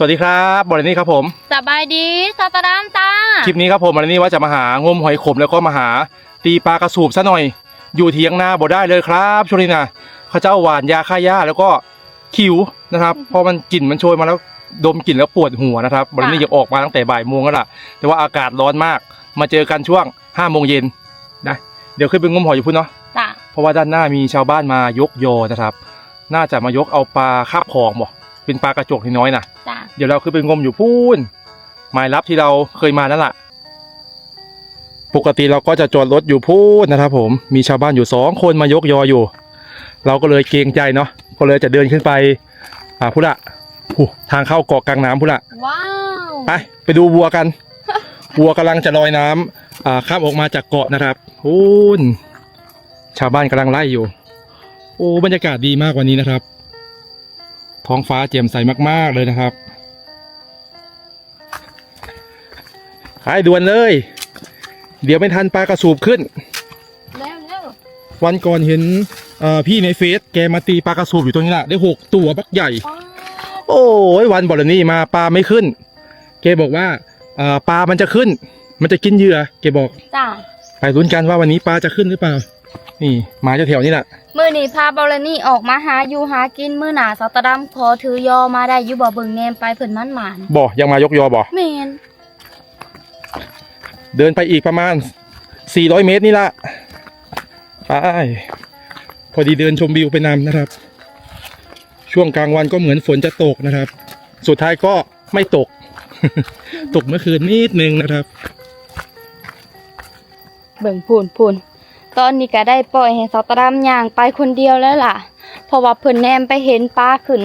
สวัสดีครับบรินี่ครับผม สบายดีสตาดามจ้าคลิปนี้ครับผมบรินี่ว่าจะมาหางมหอยขมแล้วก็มาหา ตีปลากระสูบซะหน่อย อยู่เทียงนาบ่ได้เลยครับช่วงนี้นะเขาเจ้าหวานยาฆ่าหญ้าแล้วก็คิวนะครับเพราะมันกลิ่นมันโชยมาแล้วดมกลิ่นแล้วปวดหัวนะครับบรินี่จะออกมาตั้งแต่บ่ายโมงแล้วล่ะ แต่ว่าอากาศร้อนมาก มาเจอกันช่วงห้าโมงเย็นนะ เดี๋ยวขึ้นไปงมหอยอยู่พุ่นเนาะจ้าเพราะว่าด้านหน้ามีชาวบ้านมายกยอนะครับ น่าจะมายกเอาปลาคาบของบ่ เป็นปลากระจกที่น้อยนะจ้าเดี๋ยวเราขึ้นไปงมอยู่พูนหมายรับที่เราเคยมานั่นแหละปกติเราก็จะจอดรถอยู่พูนนะครับ ผมมีชาวบ้านอยู่สองคนมายกยออยู่ เราก็เลยเกรงใจเนาะก็เลยจะเดินขึ้นไปอ่าพุละหูทางเข้าเกาะกลางน้ำพุละว้าวไปไปดูวัวกัน วัวกำลังจะลอยน้ำอ่าข้ามออกมาจากเกาะนะครับพูนชาวบ้านกำลังไล่อยู่ โอ้บรรยากาศดีมากวันนี้นะครับ ท้องฟ้าแจ่มใสมาก ๆ เลยนะครับ ขายด่วนเลย เดี๋ยวไม่ทันปลากระสูบขึ้นเร็วเร็ววันก่อนเห็นเอ่อพี่ในเฟซแกมาตีปลากระสูบอยู่ตรงนี้แหละได้หกตัวบักใหญ่ว้าวโอ้ยวันบอลนี่มาปลาไม่ขึ้น แกบอกว่าเอ่อปลามันจะขึ้น มันจะกินเหยื่อแกบอก จ้าไปลุ้นกันว่าวันนี้ปลาจะขึ้นหรือเปล่า นี่มาจะแถวนี้แหละ มื่อนี้พาบอลนี่ออกมาหาอยู่หากินมื้อหนาสตาดามขอถือยอมาได้อยู่บ่เบิ่งแนมไปเพิ่นมันหมานบ่ยังมายกยอบ่แมนเดินไปอีกประมาณ 400 เมตรนี่ละไปพอดีเดินชมวิวไปนำนะครับ ช่วงกลางวันก็เหมือนฝนจะตกนะครับ สุดท้ายก็ไม่ตก ตกเมื่อคืนนิดนึงนะครับ เบิ่งพูนพูน ตอนนี้ก็ได้ปล่อยให้สตาดามย่างไปคนเดียวแล้วล่ะ เพราะว่าเพิ่นแนมไปเห็นปลาขึ้น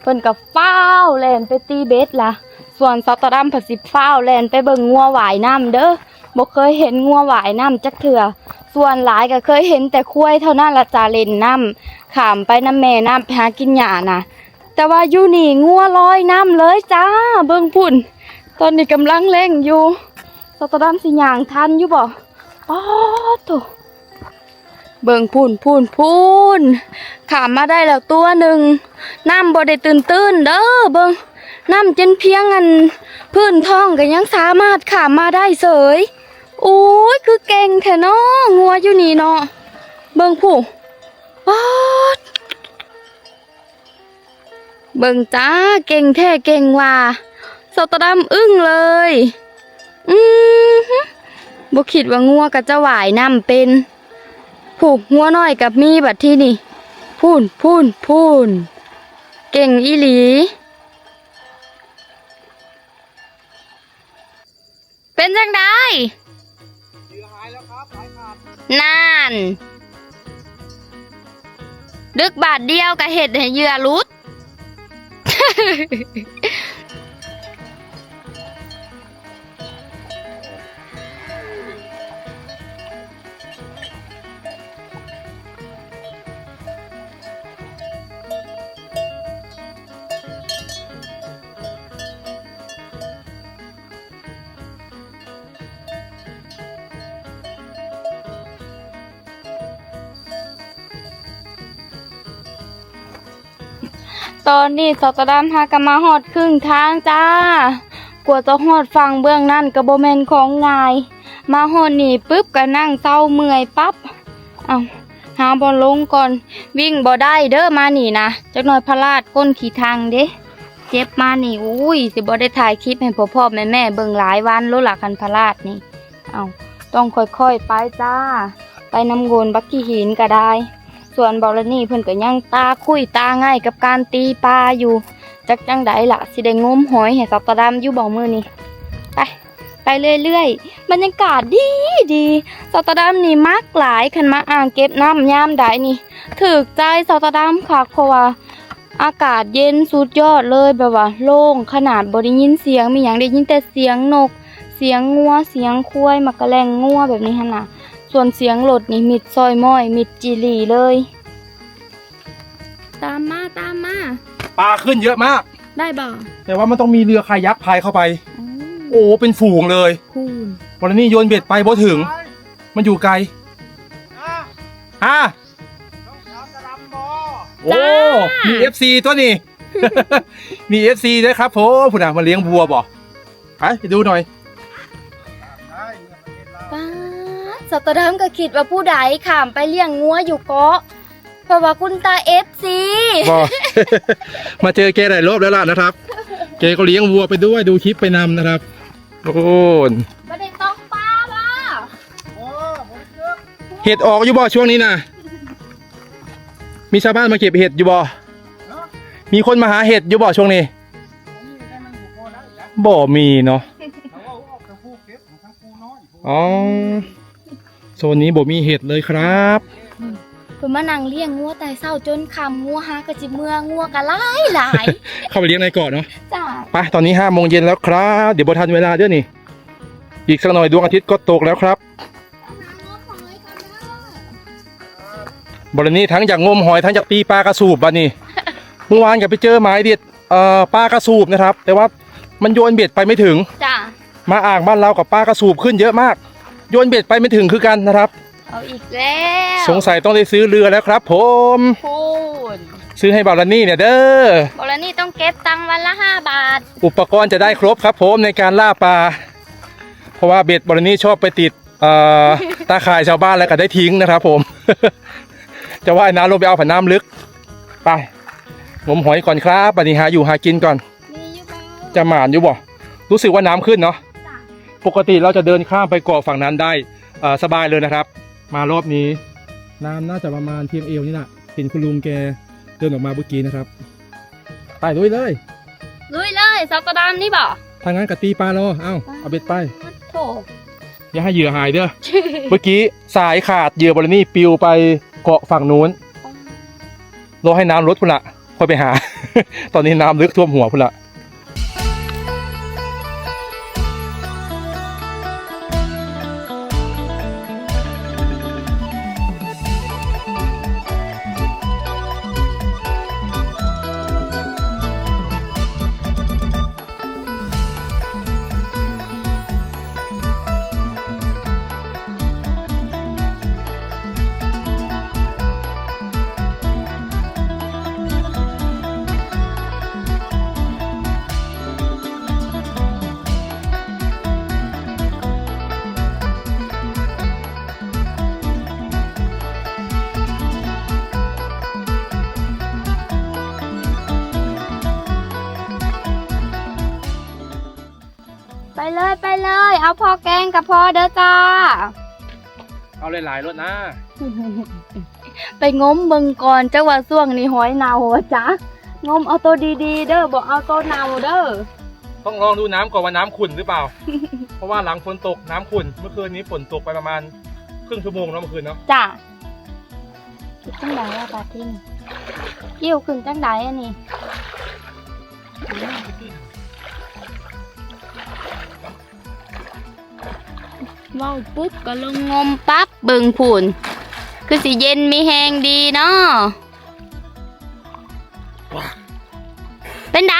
เพิ่นก็ฟ้าวแล่นไปตีเบ็ดล่ะ ส่วนสตาดามผสิฟ้าวแล่นไปเบิ่งงัวหวายน้ำเด้อบ่เคยเห็นงัวหวายน้ำจักเถื่อ ส่วนหลายก็เคยเห็นแต่คุ้ยเท่านั้นละจาเล่นน้ำขามไปน้ำแม่น้ำไปหากินหญ้าน่ะ แต่ว่าอยู่นี่งัวลอยน้ำเลยจ้าเบิ่งพุ่น ตอนนี้กำลังเล่งอยู่สตาดามสิย่างทันอยู่บ่ป๊อดโถ เบิ่งพุ่นพุ่นพุ่นขามมาได้แล้วตัวหนึ่งน้ำบ่ได้ตื่นตื้นเด้อเบิ่งน้ำจนเพียงอันพื้นท้องก็ยังสามารถขามมาได้เสยโอ้ยคือเก่งแท้เนาะงัวอยู่นี่เนาะเบิ่งผู้ป๊อดเบิ่งจ้าเก่งแท้เก่งว่าสตดัมอึ้งเลย อือฮึบ่คิดว่างัวกับจะหวายน้ำเป็น ผูกงัวน้อยกับมีบัดที่นี่พูนพูนพูนเก่งอีหลี เป็นจังไดนานดึกบาทเดียวกับเห็ดให้เหยื่อรุด ตอนนี้สตอดามพากนมาหอดครึ่งทางจ้ากว่าจะหอดฟังเบื้องนั่นกระโบแมนของงาย มาหอดนี่ปุ๊บก็นั่งเศร้าเมื่อยปั๊บเอาหาบอลลงก่อน วิ่งบ่ได้เด้อมาหนีนะจักหน่อยพลาดก้นขี่ทางเด้เจ็บมาหนีอุ้ยสิบ่ได้ถ่ายคลิปให้พ่อพ่อแม่แม่เบิ่งหลายวันรู้ละคันพลาดนี่เอาต้องค่อยๆไปจ้า ไปน้ำโงนบักกี้หินก็ได้ ส่วนบอลนี่เพิ่นก็ยังตาคุยตาง่ายกับการตีปลาอยู่จักจังไดล่ะสิได้งมหอยให้สัตว์ดำอยู่บ่มือนี่ไปไปเรื่อยๆบรรยากาศดีดีสัตว์ดำนี่มักหลายคันมาอ่างเก็บน้ำยามใดนี่ถึกใจสัตว์ดำค่ะเพราะว่าอากาศเย็นสุดยอดเลยแบบว่าโล่งขนาดบ่ได้ยินเสียงมีหยังได้ยินแต่เสียงนก เสียงงัวเสียงควายมักกะแลงงัวแบบนี้หั่นน่ะ ส่วนเสียงรถนี่มิดซอยม้อย มิดจีหลีเลย ตามมาตามมา ปลาขึ้นเยอะมาก ได้บ่แต่ว่ามันต้องมีเรือคายักพายเข้าไป โอ้เป็นฝูงเลยคูณวันนี้โยนเบ็ดไปบ่ถึง มันอยู่ไกลฮะโอ้มีเอฟซีตัวนี้ มีเอฟซีด้วยครับผมคุณอะมาเลี้ยงวัวบ่ไปไปดูหน่อย สตว์เดิมก็คิดว่าผู้ใดขามไปเลี้ยงงัวอยู่เกาะเพราะว่าคุณตาเอฟซีบอ มาเจอแกหลายรอบแล้วล่ะนะครับ แกก็เลี้ยงวัวไปด้วยดูคลิปไปนำนะครับ โอ้นไม่ได้ต้องป้าบ่เห็ดออกอยู่บ่ช่วงนี้นะมีชาวบ้านมาเก็บเห็ดอยู่บ่มีคนมาหาเห็ดอยู่บ่ช่วงนี้บ่มีเนาะอ๋อ โซนนี้บ่มีเห็ดเลยครับเพิ่นมานั่งเลี้ยงงัวแต่เศร้าจนคำงัวหากะจิเมืองัวกะหลายหลายเข้าไปเลี้ยงในเกาะเนาะจ้าไปตอนนี้ห้าโมงเย็นแล้วครับ เดี๋ยวบทันเวลาเด้วยนี่ อีกสักหน่อยดวงอาทิตย์ก็ตกแล้วครับบรินี้ทั้งจากงมหอยทั้งจากตีปลากระสูบบ้านี่เมื่อวานก็ไปเจอหมายเด็ดเอ่อปลากระสูบนะครับ แต่ว่ามันโยนเบ็ดไปไม่ถึง จ้ามาอ่างบ้านเรากับปลากระสูบขึ้นเยอะมาก โยนเบ็ดไปไม่ถึงคือกันนะครับ เอาอีกแล้วสงสัยต้องได้ซื้อเรือแล้วครับ ผมพูนซื้อให้บารานี่เนี่ยเด้อบอกแล้วนี่ต้องเก็บตังค์วันละห้าบาท อุปกรณ์จะได้ครบครับผมในการล่าปลาเพราะว่าเบ็ดบรนี้ชอบไปติดเอ่อ ตาข่ายชาวบ้านแล้วก็ได้ทิ้งนะครับ ผม จะว่ายน้ำลงไปเอาผ่านน้ำลึกไปงมหอยก่อนครับบัดนี้หาอยู่หากินก่อน มีอยู่บ่จะหมานอยู่บ่รู้สึกว่าน้ำขึ้นเนาะ ปกติเราจะเดินข้ามไปเกาะฝั่งนั้นได้เอ่อสบายเลยนะครับ มารอบนี้น้ำน่าจะประมาณเพียงเอวนี่แหละเห็นคุณลุงแกเดินออกมาเมื่อกี้นะครับไปด้วยเลยลุยเลยสัตว์ดำนี่บ่ทางนั้นกะตีปลารอเอ้าเอาเบ็ดไปโถอย่าให้เหยื่อหายเด้อเมื่อกี้สายขาดเหยื่อบรินี่ปลิวไปเกาะฝั่งนู้นรอให้น้ำลดพุ่นละค่อยไปหา ตอนนี้น้ำลึกท่วมหัวพุ่นละ เลยเอาพอแกงกับพอเด้อจ้า เอาหลายๆรถนะ ไปงมเบิ่งก่อนจังว่าช่วงนี้หอยเน่าว่ะจ๊ะงมเอาตัวดีๆ เด้อบอกเอาตัวเน่าเด้อ ต้องลองดูน้ำก่อนว่าน้ำขุ่นหรือเปล่า เพราะว่าหลังฝนตกน้ำขุ่น เมื่อคืนนี้ฝนตกไปประมาณครึ่งชั่วโมงแล้วเมื่อคืนเนาะ จ้ะคิดจังไดอะปาทินเกี่ยวขึ้นจังไดอันนี้ ว้าปุ๊บก็ลงงมปั๊บเบิ่งผุนคือสิเย็นมีแหงดีเนาะเป็นได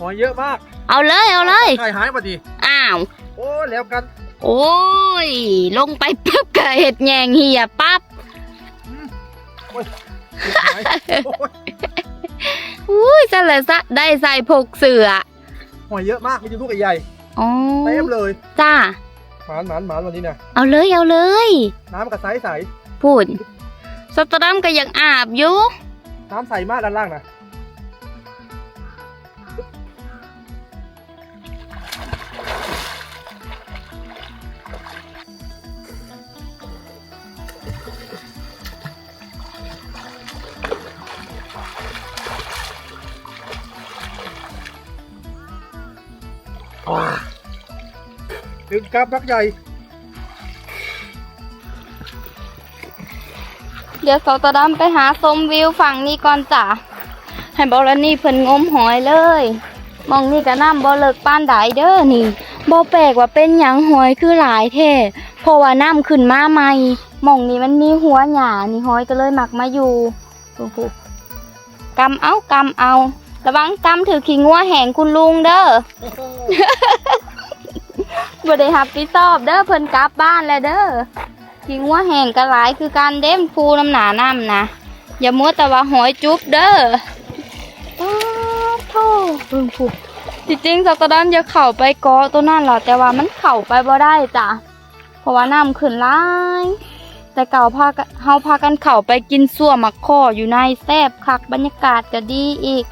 หอยเยอะมาก เอาเลยเอาเลยใช่หายพอดีอ้าว โอ้แล้วกัน โอ้ย ลงไปปุ๊บก็เห็ดแยงเหียปั๊บหายโอ้ยอุ้ยสะเลยซะได้ใส่พกเสือหอยเยอะมากมีลูกใหญ่อ๋อๆเต็มเลย จ้า หมานหมานหมานวันนี้เนี่ยเอาเลยเอาเลยน้ำกับใสใสพูดสตรัมก็ยังอาบอยู่น้ำใสมากด้านล่างนะ ดึงกลับรักใหญ่ เดี๋ยวสตรัมไปหาชมวิวฝั่งนี้ก่อนจ้ะให้บอลนี่เพิ่นงมหอยเลย มองนี่ก็น้ำบ่เลิกป้านใดเด้อนี่บ่แปลกว่าเป็นหยังหอยคือหลายแท้เพราะว่าน้ำขึ้นมาใหม่มองนี้มันมีหัวหญ้านี่หอยก็เลยหมักมาอยู่โอ้โหกำเอากำเอา ระวังกำถือขี้งัวแหงคุณลุงเด้อ บ่ได้รับผิดชอบเด้อเพิ่นกลับบ้านแล้วเด้อขี้งัวแห้งก็หลายคือการเด้มฟูน้ำหนาน้ำนะอย่ามัวแต่ว่าหอยจุ๊บเด้อป๊าดอ้เบิ่งผูจริงๆสัตว์ดำจะเข้าไปกาะตัวนั่นหละแต่ว่ามันเข้าไปบ่ได้จ้ะเพราะว่าน้ำขึ้นหลายแต่เก่าพาเฮาพากันเข้าไปกินส่วมักข้ออยู่ในแซบคักบรรยากาศก็ดีอีก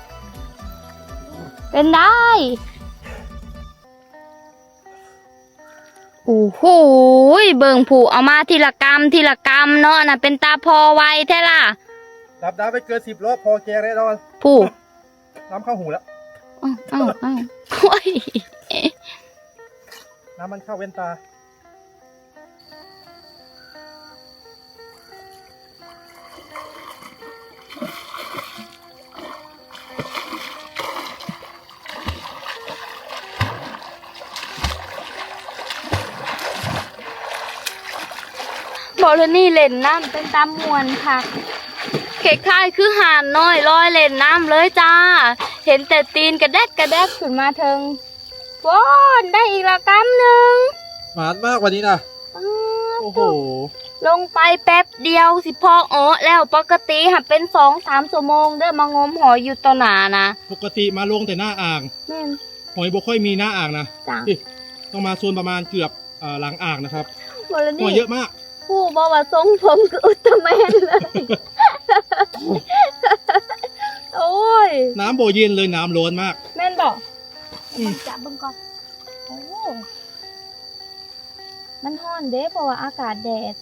เป็นได้ โอ้โหเบิ่งผูเอามาทีละกรรมทีละกรรมเนาะน่ะเป็นตาพอไวแท้ล่ะดับดาไปเกินสิบรอบพอแกงแน่นอนผู้น้ำเข้าหูแล้วอ้าวอ้าวอ้าวโอ้ยน้ำมันเข้าเว้นตา อลนี่เล่นน้ำเป็นตามมวนค่ะเค้กคายคือห่านน้อยลอยเล่นน้ำเลยจ้า เห็นแต่ตีนกระแดกกระแดกขึ้นมาเทิงว้อนได้อีกและกำหนึ่งหมานมากวันนี้นะอ้าวโอ้โห ลงไปแป๊บเดียวสิพอเออแล้วปกติหัเป็นสองสามชั่วโมงเด้อมางมหอยอยู่ต่อหนานะปกติมาลงแต่หน้าอ่างแม่นหอยบ่ค่อยมีหน้าอ่างนะจ้านี่ต้องมาโซนประมาณเกือบเอ่อหลังอ่างนะครับบอลหอนี่ยเยอะมาก ผู้บอกว่าทรงผมคืออุลตร้าแมนเลย โอ้ย น้ำโบเย็นเลยน้ำร้อนมาก แม่นบอกอืม จับเบิ่งก่อน โอ้ มันร้อนเด้เพราะว่าอากาศแดด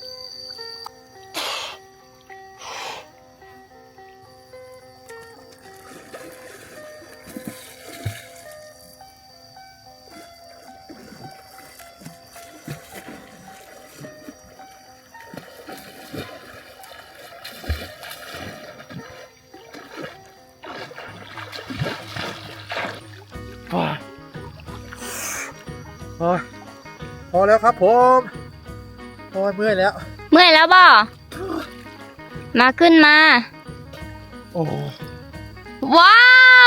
แล้วครับผมโอ้ยเมื่อยแล้ว เมื่อยแล้วบ่มาขึ้นมา โอ้ว้า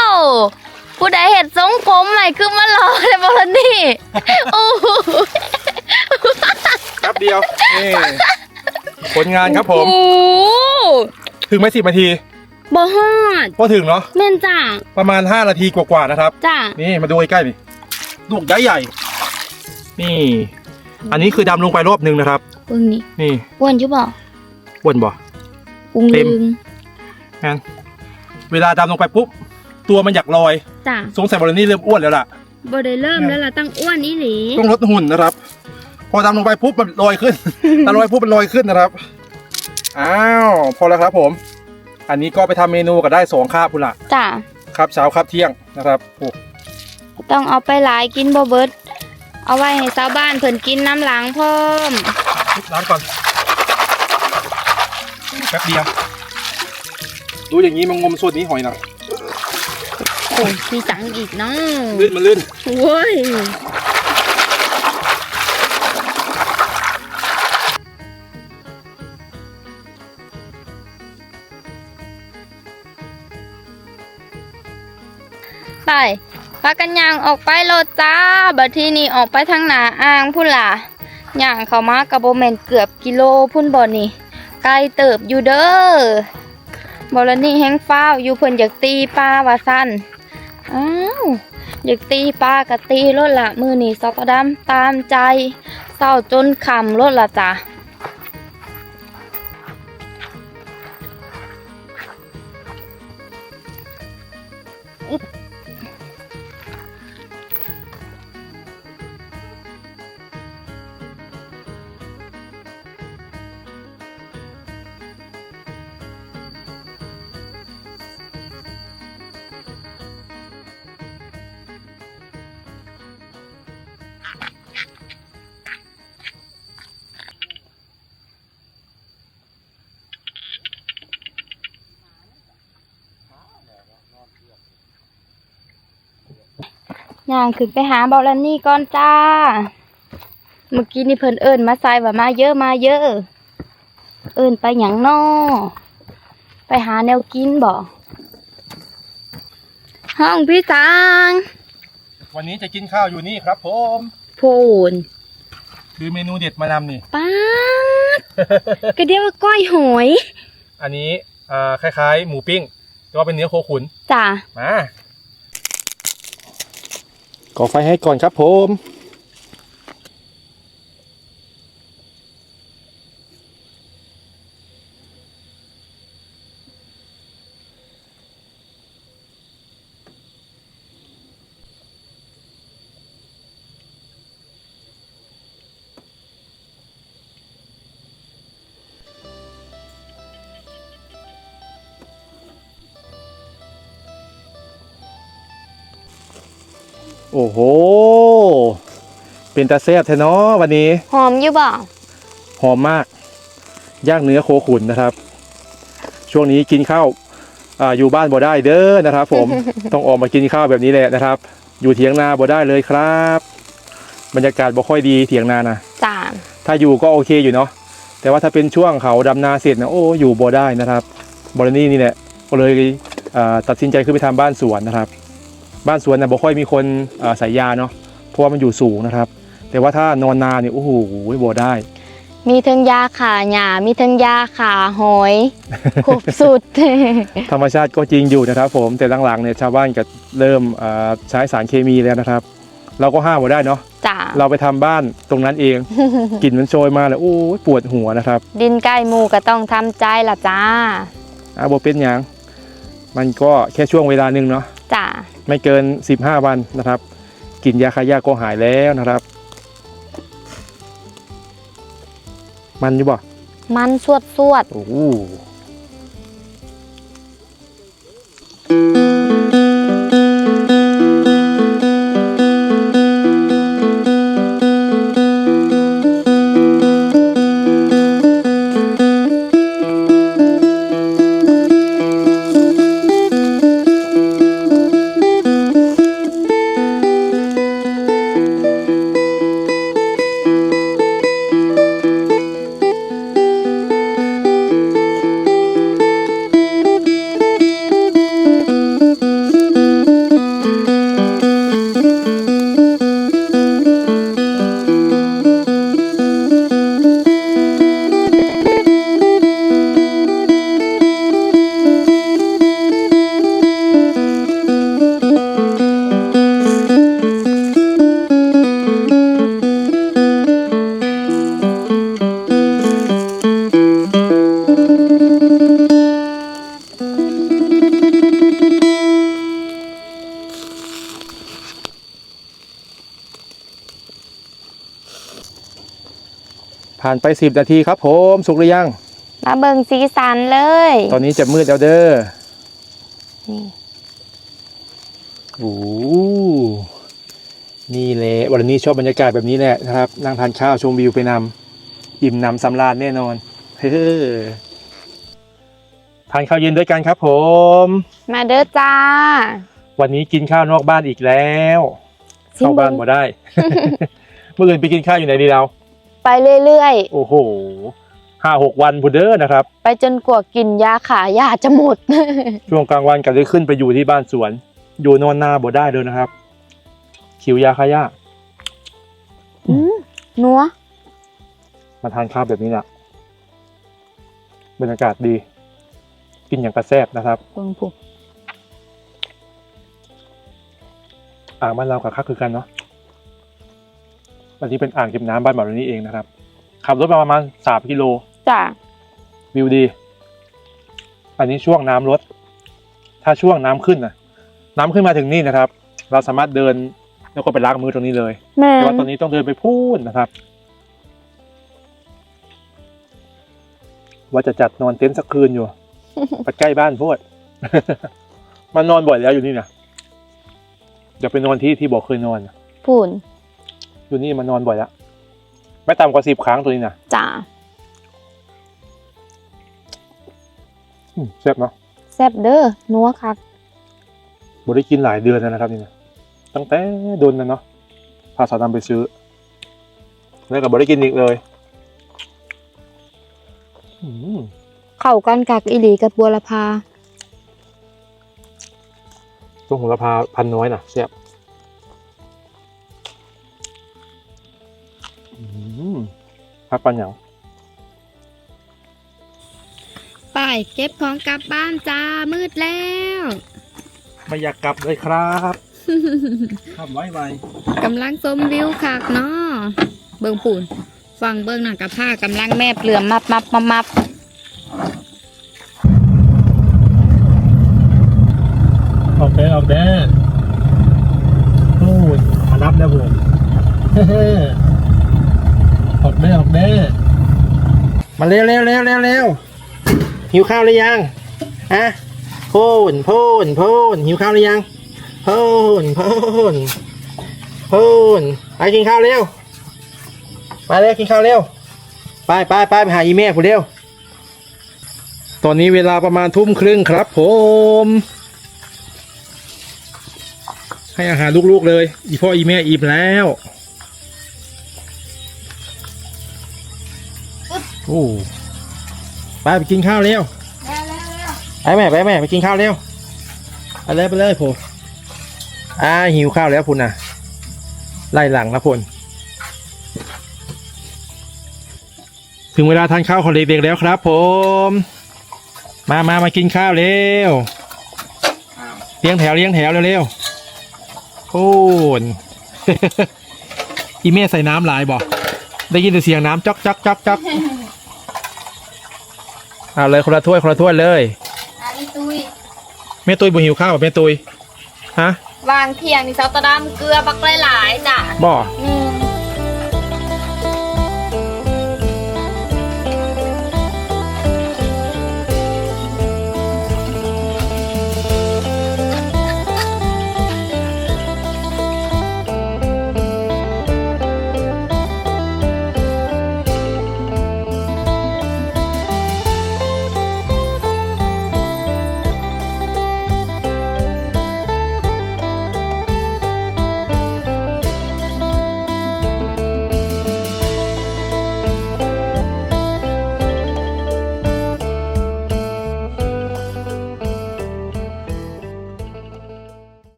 วผู้ใดเห็ดทรงผมใหม่ขึ้นมารอเลยบอลนี่โอ้โหแป๊บเดียวนี่ผลงานครับผม โอ้โหถึงไหม่สิบนาทีบ่ฮอดพอถึงเนาะแม่นจ้าประมาณ 5 นาทีกว่าๆนะครับ จ้านี่มาดูใกล้ๆนี่ลูกใหญ่ใหญ่ๆนี่ อันนี้คือดำลงไปรอบหนึ่งนะครับ เบิ่งนี่นี่อ้วนอยู่บ่อ้วนบ่ กุ้งเต็ลืม มงั้นเวลาดำลงไปปุ๊บตัวมันอยากลอย จ้าสงสัยบอลนี่เริ่มอ้วนแล้วล่ะ บ่ได้เริ่มแล้วล่ะตั้งอ้วนอีหลีต้องลดหุ่นนะครับ พอดำลงไปปุ๊บมันลอยขึ้นตาลอยปุ๊บมันลอยขึ้นนะครับ อ้าวพอแล้วครับผม อันนี้ก็ไปทำเมนูก็ได้สองคาบคุณละจ้าครับเช้าครับเที่ยงนะครับโอ้ต้องเอาไปหลายกินบ่เบิด เอาไว้ให้ชาวบ้านเพิ่นกินน้ำหลังเพิ่มร้างก่อนแป๊บเดียวดูอย่างนี้มันงมส่วนนี้หอยนะโอ้ยมีจังอีกเนาะลื่นมันลื่นโว้ยากันย่างออกไปโลดจ้า บัดทีนี้ออกไปทางหนาอ่างพุ่นล่ะย่างเขามากับโบแมนเกือบกิโลพุ่นบ่นี่ไกลเติบอยู่เด้อบอลนี่แห้งฟ้าวอยู่เพิ่นอยากตีปลาว่าสั้นอ้าวอยากตีปลากะตีรถละมือนี่สอกดำตามใจเศร้าจนคำรถละจ้ะ ย่างขึ้นไปหาบอลนี่ก่อนจ้า เมื่อกี้นี่เพิ่นเอิญมาใส่ว่ามาเยอะมาเยอะ เอิญไปหยังนอไปหาแนวกินบ่ห้องพี่สังวันนี้จะกินข้าวอยู่นี่ครับผมโพนคือเมนูเด็ดมานำนี่ป้าดก็เดียวว่าก้อยหอย อันนี้อ่าคล้ายๆ หมูปิ้งแต่ว่าเป็นเนื้อโคขุนจ้ามา ก่อไฟให้ก่อนครับผม โอ้โห เป็นตาแซ่บแท้เนาะวันนี้ หอมอยู่บ่หอมมาก ย่างเนื้อโคขุนนะครับ ช่วงนี้กินข้าวอาอยู่บ้านบ่ได้เด้อนะครับ ผม ต้องออกมากินข้าวแบบนี้แหละนะครับ อยู่เถียงนาบ่ได้เลยครับ บรรยากาศบ่ค่อยดีเถียงนานะจ้าถ้าอยู่ก็โอเคอยู่เนาะแต่ว่าถ้าเป็นช่วงเขาดำนาเสร็จนะโอ้อยู่บ่ได้นะครับบริเวณนี้นี่แหละก็เลยอ่าตัดสินใจขึ้นไปทำบ้านสวนนะครับ บ้านสวนนะบ่ค่อยมีคนอ่าใส่ยาเนาะเพราะว่ามันอยู่สูงนะครับ แต่ว่าถ้านอนนาเนี่ยโอ้โหบ่ได้ มีทั้งยาขาหญ้ามีทั้งยาขาหอยครบสุด ธรรมชาติก็จริงอยู่นะครับ ผมแต่หลังๆเนี่ยชาวบ้านก็เริ่มอ่าใช้สารเคมีแล้วนะครับ เราก็ห้ามบ่ได้เนาะจ้าเราไปทำบ้านตรงนั้นเองกลิ่นมันโชยมาแล้วโอ้ยปวดหัวนะครับ ดินใกล้หมูก็ต้องทำใจล่ะจ้าอาโบเป็นหยังมันก็แค่ช่วงเวลาหนึ่งเนาะจ้า ไม่เกิน 15 วันนะครับกินยาคายาก็หายแล้วนะครับ มันอยู่บ่มันสวดสวดโอ้ ผ่านไป10นาทีครับผมสุกหรือยัง มาเบิ่งสีสันเลย ตอนนี้จะมืดแล้วเด้อนี่โอ้โหนี่แหละวันนี้ชอบบรรยากาศแบบนี้แหละนะครับนั่งทานข้าวชมวิวไปนำอิ่มหนำสำราญแน่นอนเฮ้อทานข้าวเย็นด้วยกันครับผม มาเด้อจ้า วันนี้กินข้าวนอกบ้านอีกแล้วจริงเข้าบ้านบ่บ่ได้ เมื่อคืนไปกินข้าวอยู่ไหนดีเรา ไปเรื่อยโอ้โหห้าหกวันพุดเด้อนะครับ ๆ ไปจนกว่ากินยาขาหญ้าจะหมด ช่วงกลางวันก็เลยขึ้นไปอยู่ที่บ้านสวน อยู่นอนนาบ่ได้เลยนะครับ คิวยาคาย่าอืมนัวมาทานข้าวแบบนี้นะบรรยากาศดี กินอย่างกระแซบนะครับ เบิ่งผู้อ่างบ้านเรากับข้าคือกันเนาะ วันนี้เป็นอ่างเก็บน้ำบ้านหมานี้เองนะครับ ขับรถมาประมาณสามกิโลจ้าวิวดี อันนี้ช่วงน้ำลด ถ้าช่วงน้ำขึ้นนะน้ำขึ้นมาถึงนี่นะครับ เราสามารถเดินแล้วก็ไปล้างมือตรงนี้เลย แม่แต่ว่าตอนนี้ต้องเดินไปพูนนะครับ ว่าจะจัดนอนเต็นท์สักคืนอยู่ ไปใกล้บ้านโพดมันนอนบ่อยแล้วอยู่นี่นะเดี๋ยวไปนอนที่ที่บอกเคยนอนพูน อยู่นี่มันนอนบ่อยแล้วไม่ต่ำกว่าสิบครั้งตัวนี้นะจ้าอืมแซ่บเนาะแซ่บเด้อนัวคักบ่ได้กินหลายเดือนแล้วนะครับนี่นะตั้งแต่โดนนะเนาะพาสาวดำไปซื้อ แล้วก็บ่ได้กินอีกเลยอืมเข้ากันกักอีหลีกับบัวละพาต้นโหระพาพันน้อยน่ะแซ่บ พักปันหยังไปเก็บของกลับบ้านจ้ามืดแล้ว ไม่อยากกลับเลยครับทำไว้ไวกำลังชมวิวคักเนาะเบิ่งปูนฟังเบิ่งหนังกับผ้ากำลังแม่เปลือมมับมับมับมับออกเด้อออกเด้อโอ้ยมารับแล้วผม ออกเด้ออกเด้อมาเร็วเร็วเร็วเร็วเร็วหิวข้าวหรือยังฮะพูนพูนพูนหิวข้าวหรือยังพูนพูนพูนไปกินข้าวเร็วไปเร็วกินข้าวเร็วไปไปไปไปหาอีเมลกูเร็วตอนนี้เวลาประมาณทุ่มครึ่งครับ ผม ให้อาหารลูกๆเลย อีพ่ออีแม่อิ่มแล้ว โอ้ไปไปกินข้าวเร็วไปแม่ไปแม่ไปกินข้าวเร็วไปเลยไปเลยพูอ่าหิวข้าวแล้วพูนน่ะ ไล่หลังแล้วพูนถึงเวลาทานข้าวของเด็กๆแล้วครับ ผม มามามากินข้าวเร็วเลี้ยงแถวเลี้ยงแถวเร็วๆพูนอีเม่ใส่น้ำหลายบ่ได้ยินแต่เสียงน้ำจ๊อกจ๊อกจ๊อกจ๊อก เอาเลยคนละถ้วยคนละถ้วยเลยอันนี้ตุยแม่ตุยบ่หิวข้าวบ่แม่ตุยฮะ วางเที่ยงนี่เซาตะดำเกลือบักหลายๆจ้ะบ่นี่